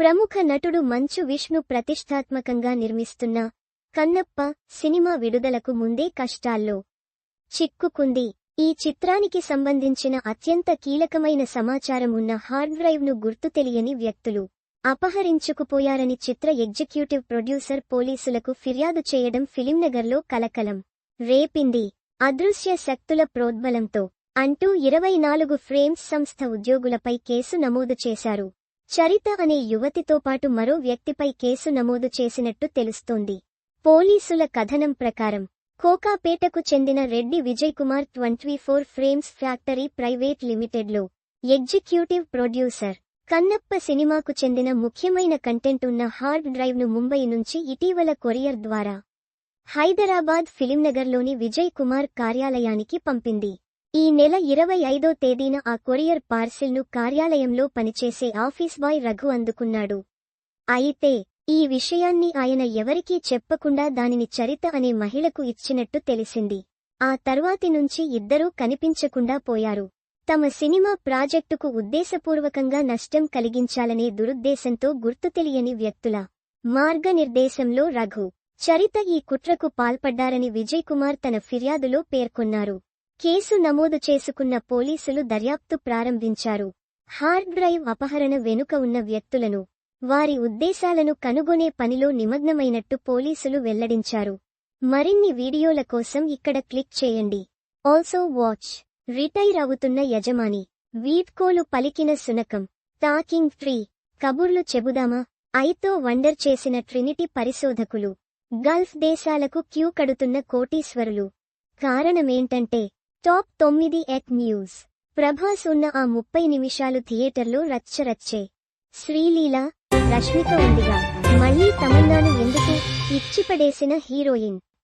ప్రముఖ నటుడు మంచు విష్ణు ప్రతిష్టాత్మకంగా నిర్మిస్తున్న కన్నప్ప సినిమా విడుదలకు ముందే కష్టాల్లో చిక్కుకుంది. ఈ చిత్రానికి సంబంధించిన అత్యంత కీలకమైన సమాచారం ఉన్న హార్డ్ డ్రైవ్ను గుర్తు తెలియని వ్యక్తులు అపహరించుకుపోయారని చిత్ర ఎగ్జిక్యూటివ్ ప్రొడ్యూసర్ పోలీసులకు ఫిర్యాదు చేయడం ఫిలింనగర్లో కలకలం. రేపింది. అదృశ్య శక్తుల ప్రోద్బలంతో అంటూ ఇరవై నాలుగు ఫ్రేమ్స్ సంస్థ ఉద్యోగులపై కేసు నమోదు చేశారు. చరిత అనే యువతితో పాటు మరో వ్యక్తిపై కేసు నమోదు చేసినట్టు తెలుస్తోంది. పోలీసుల కథనం ప్రకారం కోకాపేటకు చెందిన Reddy Vijay Kumar twenty four frames factory private లిమిటెడ్లో executive producer. Kannappa సినిమాకు చెందిన ముఖ్యమైన కంటెంట్ ఉన్న హార్డ్ డ్రైవ్ను ముంబై నుంచి ఇటీవల కొరియర్ ద్వారా హైదరాబాద్ ఫిలింనగర్లోని విజయ్ కుమార్ కార్యాలయానికి పంపింది. ఈ నెల ఇరవై ఐదో తేదీన ఆ కొరియర్ పార్సిల్ను కార్యాలయంలో పనిచేసే ఆఫీస్ బాయ్ రఘు అందుకున్నాడు. అయితే ఈ విషయాన్ని ఆయన ఎవరికీ చెప్పకుండా దానిని చరిత అనే మహిళకు ఇచ్చినట్టు తెలిసింది. ఆ తర్వాతి నుంచి ఇద్దరూ కనిపించకుండా పోయారు. తమ సినిమా ప్రాజెక్టుకు ఉద్దేశపూర్వకంగా నష్టం కలిగించాలనే దురుద్దేశంతో గుర్తు తెలియని వ్యక్తుల మార్గనిర్దేశంలో రఘు చరిత ఈ కుట్రకు పాల్పడ్డారని విజయ్ కుమార్ తన ఫిర్యాదులో పేర్కొన్నారు. కేసు నమోదు చేసుకున్న పోలీసులు దర్యాప్తు ప్రారంభించారు. హార్డ్ డ్రైవ్ అపహరణ వెనుక ఉన్న వ్యక్తులను వారి ఉద్దేశాలను కనుగొనే పనిలో నిమగ్నమైనట్టు పోలీసులు వెల్లడించారు. మరిన్ని వీడియోల కోసం ఇక్కడ క్లిక్ చేయండి. ఆల్సో వాచ్ రిటైర్ అవుతున్న యజమాని. వీడ్కోలు పలికిన సునకం టాకింగ్ ట్రీ. కబుర్లు చెబుదామా? ఐతో వండర్ చేసిన ట్రినిటీ పరిశోధకులు. గల్ఫ్ దేశాలకు క్యూ కడుతున్న కోటీశ్వరులు. కారణమేంటంటే టాప్ తొమ్మిది ఎట్ న్యూస్. ప్రభాస్ ఉన్న ఆ ముప్పై నిమిషాలు థియేటర్లో రచ్చరచ్చే శ్రీలీల రష్మిక ఉందిగా. మళ్ళీ తమన్నాను ఎందుకు? ఇచ్చిపడేసిన హీరోయిన్.